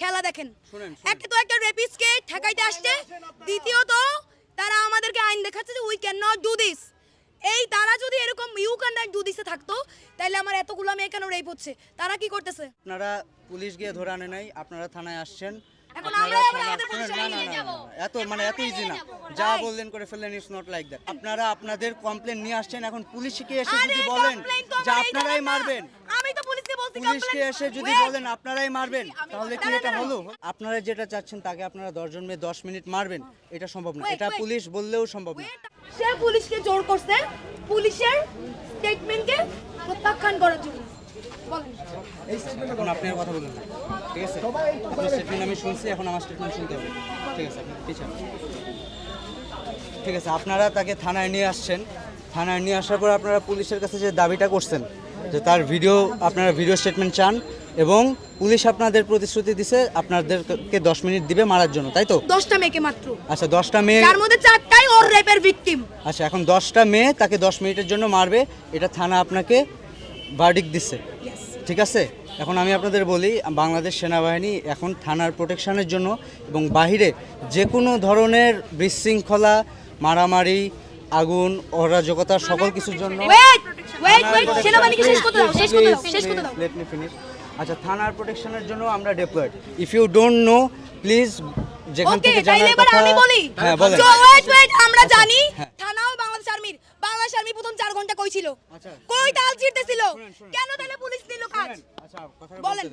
খেলা দেখেন। একটা তো একটা রেপিস্টকে ঠেকাইতে আসছে। দ্বিতীয়ত তারা আমাদেরকে আইন দেখাচ্ছে যে we can not do this এই তারা যদি এরকম ইউ ক্যান নট ডু দিসে থাকতো তাহলে আমার এতগুলো মেয়ে কেন রেপ হচ্ছে? তারা কি করতেছে? আপনারা পুলিশ গিয়ে ধরে আনে নাই আপনারা থানায় আসছেন। এত মানে এত ইজি না। যা বললেন করে ফেললেন ইটস নট লাইক দ্যাট আপনারা আপনাদের কমপ্লেন নিয়ে আসছেন এখন পুলিশকে এসে যদি বলেন যে আপনারাই মারবেন? পুলিশকে এসে যদি বলেন আপনারাই মারবেন তাহলে কি এটা না। হলো? আপনারা যেটা চাচ্ছেন তাকে আপনারা দশজন মেয়ে দশ মিনিট মারবেন এটা সম্ভব না। এটা পুলিশ বললেও সম্ভব না! সে পুলিশকে জোর করছে পুলিশের স্টেটমেন্টকে প্রত্যাখ্যান করার জন্য। এখন আপনি আর কথা বলুন না। ঠিক আছে? আপনার স্টেটমেন্ট আমি শুনছি এখন আমার স্টেটমেন্ট শুনতে হবে। ঠিক আছে আপনি পিছান ঠিক আছে আপনারা তাকে থানায় নিয়ে আসছেন। থানায় নিয়ে আসার পর আপনারা পুলিশের কাছে যে দাবিটা করছেন যে তার ভিডিও আপনারা ভিডিও স্টেটমেন্ট চান এবং পুলিশ আপনাদের প্রতিশ্রুতি দিছে আপনাদেরকে দশ মিনিট দিবে মারার জন্য তাই তো? দশটা মেয়েকে মাত্র। আচ্ছা দশটা মেয়ে যার মধ্যে চারটাই ওর রেপের ভিকটিম আচ্ছা এখন দশটা মেয়ে তাকে দশ মিনিটের জন্য মারবে এটা থানা আপনাকে ভার্ডিক দিচ্ছে ঠিক আছে? এখন আমি আপনাদের বলি বাংলাদেশ সেনাবাহিনী এখন থানার প্রোটেকশনের জন্য এবং বাহিরে যে কোনো ধরনের বিশৃঙ্খলা মারামারি আগুন অরাজকতা সকল কিছুর জন্য। ওয়েট ওয়েট ওয়েট সেনাবাহিনীকে শেষ করতে দাও শেষ করতে দাও শেষ করতে দাও। লেট মি ফিনিশ আচ্ছা থানার প্রোটেকশনের জন্য আমরা deployed if you don't know please যেখান থেকে জানার কথা হ্যাঁ বলেন। ওয়েট ওয়েট আমরা জানি হ্যাঁ। থানাও বাংলাদেশ আর্মির বাংলাদেশ আর্মি প্রথম চার ঘণ্টা কই ছিল আচ্ছা। কই তাল শুনেন। কেন তাহলে পুলিশ নিল কাজ? আচ্ছা বলেন।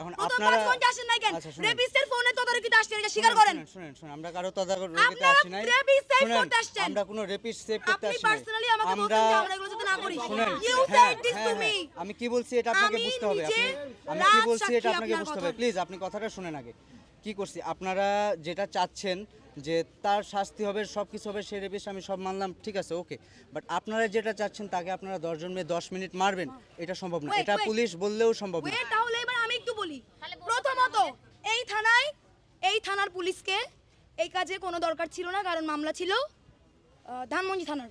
এখন আপনারা ঘণ্টা আসেন নাই কেন? আচ্ছা। রেপিস্টের ফোনে তদারকিতে আসছেন এটা স্বীকার করেন। শুনেন, শুনেন আমরা কারও তদারকিতে আপনারা আসি নাই। করতে আসছেন। আমরা কোনো সেভ করতে আপনি আসি নাই। পার্সোনালি আমাকে আমরা বলছেন যে আমরা এগুলো যাতে না করি। You said this to me আমি কি বলছি এটা আপনাকে বুঝতে হবে। আপনি আমি কি বলছি এটা আপনাকে বুঝতে হবে? প্লিজ আপনি কথাটা শুনেন আগে। কি করছি? আপনারা যেটা চাচ্ছেন যে তার শাস্তি হবে সব কিছু হবে সে রেপিস্ট আমি সব মানলাম ঠিক আছে ওকে। বাট আপনারা যেটা চাচ্ছেন তাকে আপনারা দশজন মেয়ে দশ মিনিট মারবেন এটা সম্ভব না। এটা পুলিশ বললেও সম্ভব না। তাহলে এবার আমি একটু বলি। প্রথমত এই থানায় এই থানার পুলিশকে এই কাজে কোনো দরকার ছিল না কারণ মামলা ছিল ধানমন্ডি থানার।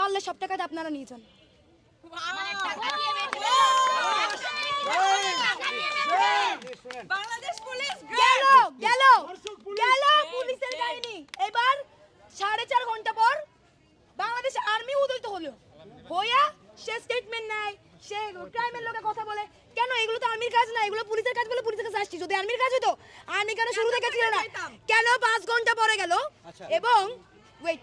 পারলে সব টাকাটা আপনারা নিয়ে যান। এবার সাড়ে চার ঘণ্টা পর বাংলাদেশ আর্মি উদয়িত হলো। হইয়া সে স্টেটমেন্ট নেয় সে ক্রাইমের লোকে কথা বলে কেন এগুলো তো আর্মির কাজ না? এগুলো পুলিশের কাজ বলে পুলিশের কাছে আসছি। যদি আর্মির কাজ হতো আর্মি কেন শুরু থেকে ছিল না? কেন পাঁচ ঘণ্টা পরে গেল? আচ্ছা। এবং wait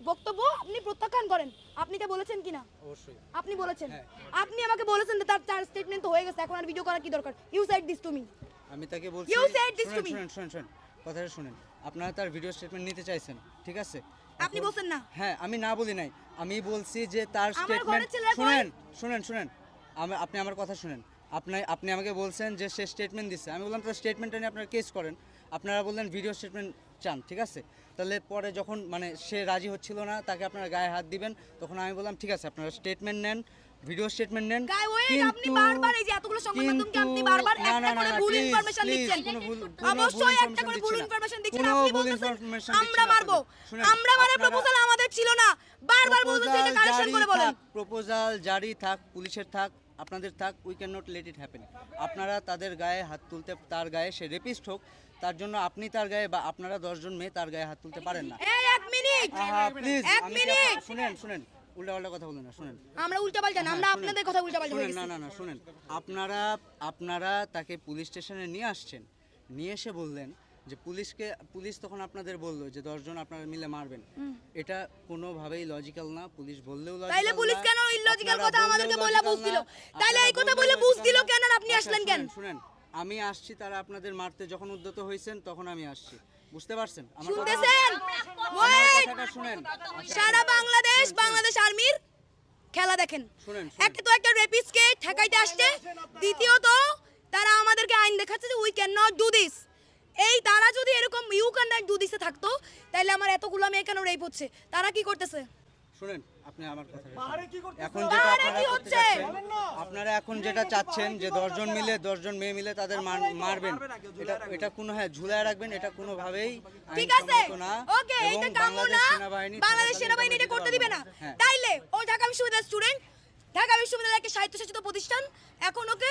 বক্তব্য আপনি প্রত্যাখ্যান করেন। আপনি এটা বলেছেন কিনা? অবশ্যই। আপনি বলেছেন। হ্যাঁ। আপনি আমাকে বলেছেন যে তার তার স্টেটমেন্ট তো হয়ে গেছে এখন আর ভিডিও করার কি দরকার? You said this to me আমি তাকে বলছি said this to শুনেন, me. শুনেন শুনেন শুনেন। কথাটা শুনেন। আপনারা তার ভিডিও স্টেটমেন্ট নিতে চাইছেন ঠিক আছে? আপনি বলছেন না। হ্যাঁ আমি না বলি নাই। আমি বলছি যে তার স্টেটমেন্ট? শুনেন শুনেন শুনেন। আমি আপনি আমার কথা শুনেন। আপনি আপনি আমাকে বলছেন যে সে স্টেটমেন্ট দিচ্ছে আমি বললাম তার স্টেটমেন্টটা নিয়ে আপনারা কেস করেন। আপনারা বললেন ভিডিও স্টেটমেন্ট চান। ঠিক আছে? তাহলে পরে যখন মানে সে রাজি হচ্ছিল না তাকে আপনারা গায়ে হাত দিবেন তখন আমি বললাম ঠিক আছে আপনারা স্টেটমেন্ট নেন ভিডিও স্টেটমেন্ট নেন। আপনি বারবার এই যে এতগুলো সংবাদ মাধ্যমকে আপনি বারবার একটা করে ভুল ইনফরমেশন দিচ্ছেন। অবশ্যই একটা করে ভুল ইনফরমেশন দিচ্ছেন। আপনি দিচ্ছি আমরা মারবো। আমরা আপনারা- প্রপোজাল আমাদের ছিল না। বারবার বলতেছেন এটা কারেকশন করে বলেন। প্রপোজাল জারি থাক পুলিশের থাক আপনাদের থাক we can not let it happen আপনারা তাদের গায়ে হাত তুলতে তার গায়ে সে রেপিস্ট হোক তার জন্য আপনি তার গায়ে বা আপনারা দশজন মেয়ে তার গায়ে হাত তুলতে পারেন না। এই এক মিনিট! প্লিজ শুনেন শুনেন উল্টাপাল্টা কথা বলেন না শুনেন। আমরা উল্টা পাল্টা না আমরা হ্যাঁ, আপনাদের কথা উল্টা পাল্টা শুনেন না না না শুনেন। আপনারা আপনারা তাকে পুলিশ স্টেশনে নিয়ে আসছেন। নিয়ে এসে বললেন যে পুলিশকে পুলিশ তখন আপনাদের বলল যে দশজন আপনারা মিলে মারবেন। এটা কোনোভাবেই লজিক্যাল না পুলিশ বললেও তাইলে পুলিশ কেন ইললজিক্যাল আপনারা কথা আমাদেরকে বলে বুঝ দিল তাইলে এই কথা বলে বুঝ দিল কেন আপনি আচ্ছা, আসলেন কেন? শুনেন, আমি আসছি তারা আপনাদের মারতে যখন উদ্যত হয়েছেন তখন আমি আসছি। বুঝতে পারছেন? আমার শুনতেছেন? কথাটা শুনেন। সারা বাংলাদেশ বাংলাদেশ আর্মির খেলা দেখেন। শুনেন, একটা তো একটা রেপিস্টকে ঠেকাইতে আসছে দ্বিতীয়ত তারা আমাদেরকে আইন দেখাচ্ছে যে we can not do this এই তারা যদি এরকম ইউ ক্যান নট ডু দিসে থাকতো তাহলে আমার এতগুলো মেয়ে কেন রেপ হচ্ছে? তারা কি করতেছে? শুনেন আপনি আমার কথা এখন যেটা পাহাড়ে আপনারা কি করতে হচ্ছে? চাচ্ছেন, আপনারা এখন যেটা চাচ্ছেন যে দশজন মিলে দশজন মেয়ে মিলে তাদের মারবেন। এটা এটা কোনো হ্যাঁ ঝুলায় রাখবেন এটা কোনোভাবেই ঠিক আছে। ওকে এইটা কাম্য বাংলাদেশ না বাংলাদেশ সেনাবাহিনী এটা করতে দিবে না। হ্যাঁ। তাইলে ও ঢাকা বিশ্ববিদ্যালয়ের স্টুডেন্ট ঢাকা বিশ্ববিদ্যালয় একটা স্বায়ত্তশাসিত প্রতিষ্ঠান এখন ওকে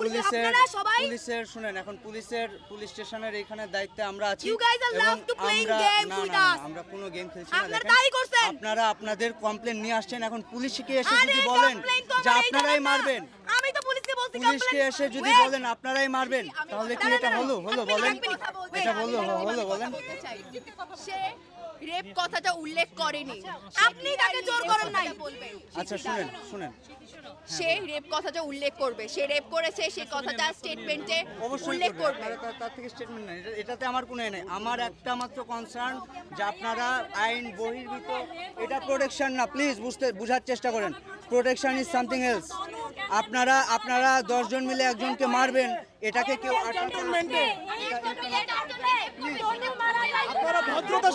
পুলিশের পুলিশের শুনেন এখন পুলিশের পুলিশ স্টেশনের এখানে দায়িত্বে আমরা আছি আমরা কোনো গেম খেলছি না। আপনারা আপনাদের কমপ্লেন নিয়ে আসছেন এখন পুলিশকে এসে যদি বলেন যে আপনারাই মারবেন পুলিশকে এসে যদি বলেন আপনারাই মারবেন তাহলে কি এটা হলো? হলো বলেন। এটা হলো হলো বলেন। রেপ কথাটা উল্লেখ করেনি। আপনি তাকে জোর করেন নাই। বলবেন আচ্ছা শুনেন শুনেন। সে রেপ কথাটা উল্লেখ করবে। সে রেপ করেছে সে কথাটা স্টেটমেন্টে উল্লেখ করবে। তার থেকে স্টেটমেন্ট নাই এটাতে আমার কোনো নাই। আমার একটা মাত্র কনসার্ন যে আপনারা আইন বহির্ভূত। এটা প্রোটেকশন না প্লিজ বুঝতে বোঝার চেষ্টা করেন। প্রোটেকশন ইজ সামথিং এলস আপনারা আপনারা দশজন মিলে একজনকে মারবেন এটাকে কেউ আপনারা ভদ্রতা